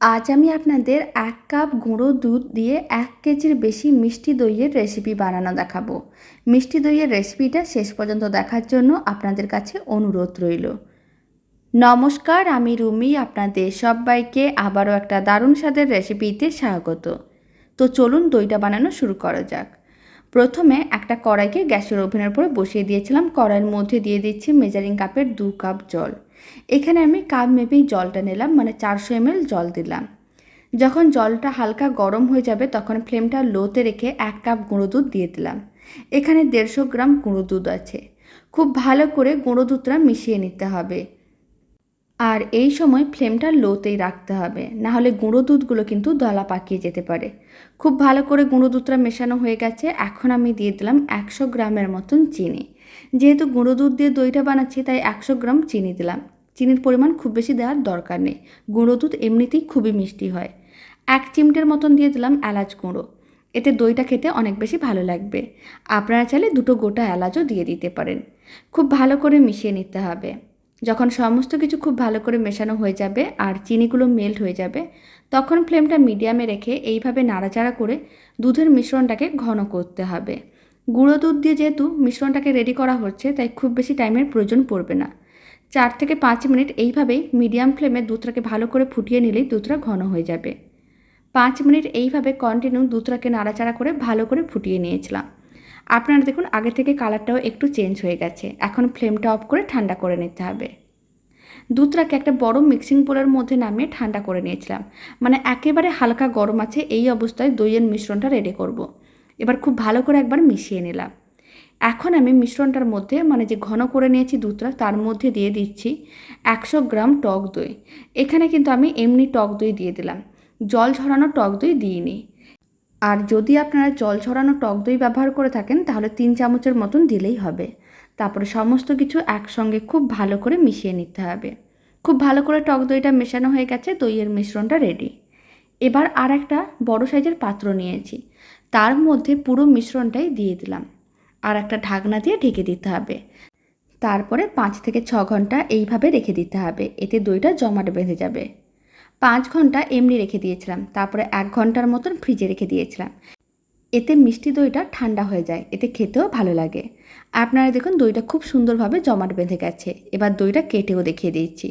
আজ আমি আপনাদের এক কাপ গুঁড়ো দুধ দিয়ে এক কেজির বেশি মিষ্টি দইয়ের রেসিপি বানানো দেখাবো। মিষ্টি দইয়ের রেসিপিটা শেষ পর্যন্ত দেখার জন্য আপনাদের কাছে অনুরোধ রইল। নমস্কার, আমি রুমি, আপনাদের সবাইকে আবারও একটা দারুণ স্বাদের রেসিপিতে স্বাগত। তো চলুন দইটা বানানো শুরু করা যাক। প্রথমে একটা কড়াইকে গ্যাসের ওভেনের উপরে বসিয়ে দিয়েছিলাম। কড়াইয়ের মধ্যে দিয়ে দিচ্ছি মেজারিং কাপের দু কাপ জল। এখানে আমি কাপ মেপেই জলটা নিলাম মানে চারশো এমএল জল দিলাম। যখন জলটা হালকা গরম হয়ে যাবে, তখন ফ্লেমটা লোতে রেখে এক কাপ গুঁড়ো দুধ দিয়ে দিলাম। এখানে দেড়শো গ্রাম গুঁড়ো দুধ আছে। খুব ভালো করে গুঁড়ো দুধটা মিশিয়ে নিতে হবে। আর এই সময় ফ্লেমটা লোতেই রাখতে হবে, না হলে গুঁড়ো দুধগুলো কিন্তু দলা পাকিয়ে যেতে পারে। খুব ভালো করে গুঁড়ো দুধটা মেশানো হয়ে গেছে, এখন আমি দিয়ে দিলাম একশো গ্রামের মতন চিনি। যেহেতু গুঁড়ো দুধ দিয়ে দইটা বানাচ্ছি, তাই একশো গ্রাম চিনি দিলাম। চিনির পরিমাণ খুব বেশি দেওয়ার দরকার নেই, গুঁড়ো দুধ এমনিতেই খুবই মিষ্টি হয়। এক চিমটের মতন দিয়ে দিলাম এলাচ গুঁড়ো, এতে দইটা খেতে অনেক বেশি ভালো লাগবে। আপনারা চাইলে দুটো গোটা এলাচও দিয়ে দিতে পারেন। খুব ভালো করে মিশিয়ে নিতে হবে। যখন সমস্ত কিছু খুব ভালো করে মেশানো হয়ে যাবে আর চিনিগুলো মেল্ট হয়ে যাবে, তখন ফ্লেমটা মিডিয়ামে রেখে এইভাবে নাড়াচাড়া করে দুধের মিশ্রণটাকে ঘন করতে হবে। গুঁড়ো দুধ দিয়ে যেহেতু মিশ্রণটাকে রেডি করা হচ্ছে, তাই খুব বেশি টাইমের প্রয়োজন পড়বে না। চার থেকে পাঁচ মিনিট এইভাবেই মিডিয়াম ফ্লেমে দুধটাকে ভালো করে ফুটিয়ে নিলেই দুধটা ঘন হয়ে যাবে। পাঁচ মিনিট এইভাবে কন্টিনিউ দুধটাকে নাড়াচাড়া করে ভালো করে ফুটিয়ে নিয়েছিলাম। আপনারা দেখুন, আগে থেকে কালারটাও একটু চেঞ্জ হয়ে গেছে। এখন ফ্লেমটা অফ করে ঠান্ডা করে নিতে হবে। দুধটাকে একটা বড় মিক্সিং বোলের মধ্যে নামিয়ে ঠান্ডা করে নিয়েছিলাম। মানে একেবারে হালকা গরম আছে, এই অবস্থায় দইয়ের মিশ্রণটা রেডি করব। এবার খুব ভালো করে একবার মিশিয়ে নিলাম। এখন আমি মিশ্রণটার মধ্যে মানে যে ঘন করে নিয়েছি দুধটা, তার মধ্যে দিয়ে দিচ্ছি একশো গ্রাম টক দই। এখানে কিন্তু আমি এমনি টক দই দিয়ে দিলাম। জল ঝরানো টক দই দিইনি। আর যদি আপনারা জল ছড়ানো টক দই ব্যবহার করে থাকেন, তাহলে তিন চামচের মতন দিলেই হবে। তারপরে সমস্ত কিছু একসঙ্গে খুব ভালো করে মিশিয়ে নিতে হবে। খুব ভালো করে টক দইটা মেশানো হয়ে গেছে, দইয়ের মিশ্রণটা রেডি এবার আর একটা বড় সাইজের পাত্র নিয়েছি। তার মধ্যে পুরো মিশ্রণটাই দিয়ে দিলাম। আর একটা ঢাকনা দিয়ে ঢেকে দিতে হবে। তারপরে পাঁচ থেকে ছ ঘণ্টা এইভাবে রেখে দিতে হবে। এতে দইটা জমাট বেঁধে যাবে। পাঁচ ঘণ্টা এমনি রেখে দিয়েছিলাম। তারপরে এক ঘণ্টার মতন ফ্রিজে রেখে দিয়েছিলাম। এতে মিষ্টি দইটা ঠান্ডা হয়ে যায়, এতে খেতেও ভালো লাগে। আপনারা দেখুন দইটা খুব সুন্দরভাবে জমাট বেঁধে গেছে। এবার দইটা কেটেও দেখিয়ে দিচ্ছি।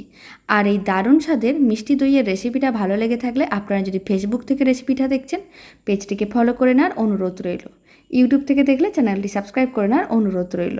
আর এই দারুণ স্বাদের মিষ্টি দইয়ের রেসিপিটা ভালো লেগে থাকলে আপনারা যদি ফেসবুক থেকে রেসিপিটা দেখছেন পেজটিকে ফলো করে নেওয়ার অনুরোধ রইল। ইউটিউব থেকে দেখলে চ্যানেলটি সাবস্ক্রাইব করে নেওয়ার অনুরোধ রইল।